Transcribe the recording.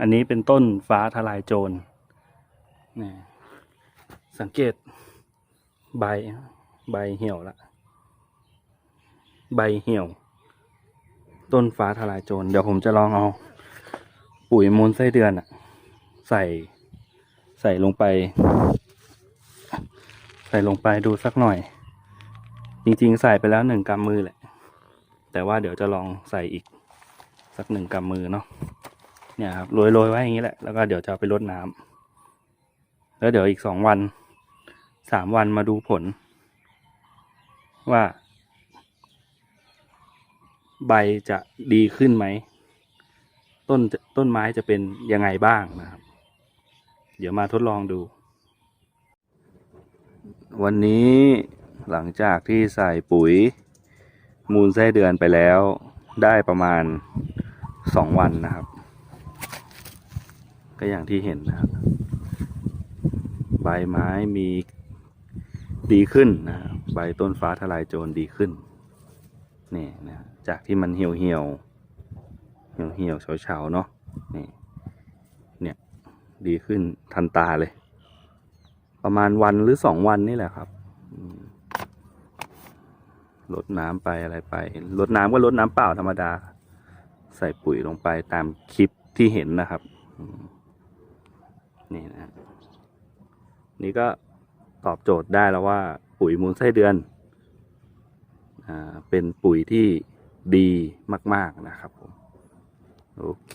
อันนี้เป็นต้นฟ้าทลายโจรนี่สังเกตใบใบเหี่ยวละใบเหี่ยว ต้นฟ้าทลายโจรเดี๋ยวผมจะลองเอา ปุ๋ยมูลไส้เดือนอะใส่ใส่ลงไป ใส่ลงไปดูสักหน่อย จริงๆ ใส่ไปแล้วหนึ่งกำมือแหละ แต่ว่าเดี๋ยวจะลองใส่อีกสักหนึ่งกำมือเนาะ เนี่ยครับโรยโรยๆไว้อย่างนี้แหละแล้วก็เดี๋ยวจะไปรดน้ำแล้วเดี๋ยวอีกสองวันสามวันมาดูผล ว่า ใบจะดีขึ้นไหม ต้นต้นไม้จะเป็นยังไงบ้างนะครับ เดี๋ยวมาทดลองดู วันนี้หลังจากที่ใส่ปุ๋ย มูลไส้เดือนไปแล้วได้ประมาณสองวันนะครับ ก็อย่างที่เห็นนะครับ ใบไม้มีดีขึ้นนะใบต้นฟ้าทลายโจรดีขึ้นนี่นะจากที่มันเหี่ยวเหี่ยวเหี่ยวเหี่ยวเฉาเฉาเนาะนี่เนี่ยดีขึ้นทันตาเลย ประมาณวันหรือสองวันนี่แหละครับลดน้ำไปอะไรไปลดน้ำก็ลดน้ำเปล่าธรรมดา ใส่ปุ๋ยลงไปตามคลิปที่เห็นนะครับ นี่นะนี่ก็ตอบโจทย์ได้แล้วว่า ปุ๋ยมูลไส้เดือนอ่าเป็นปุ๋ยที่ดีมาก ๆ นะครับผม โอเค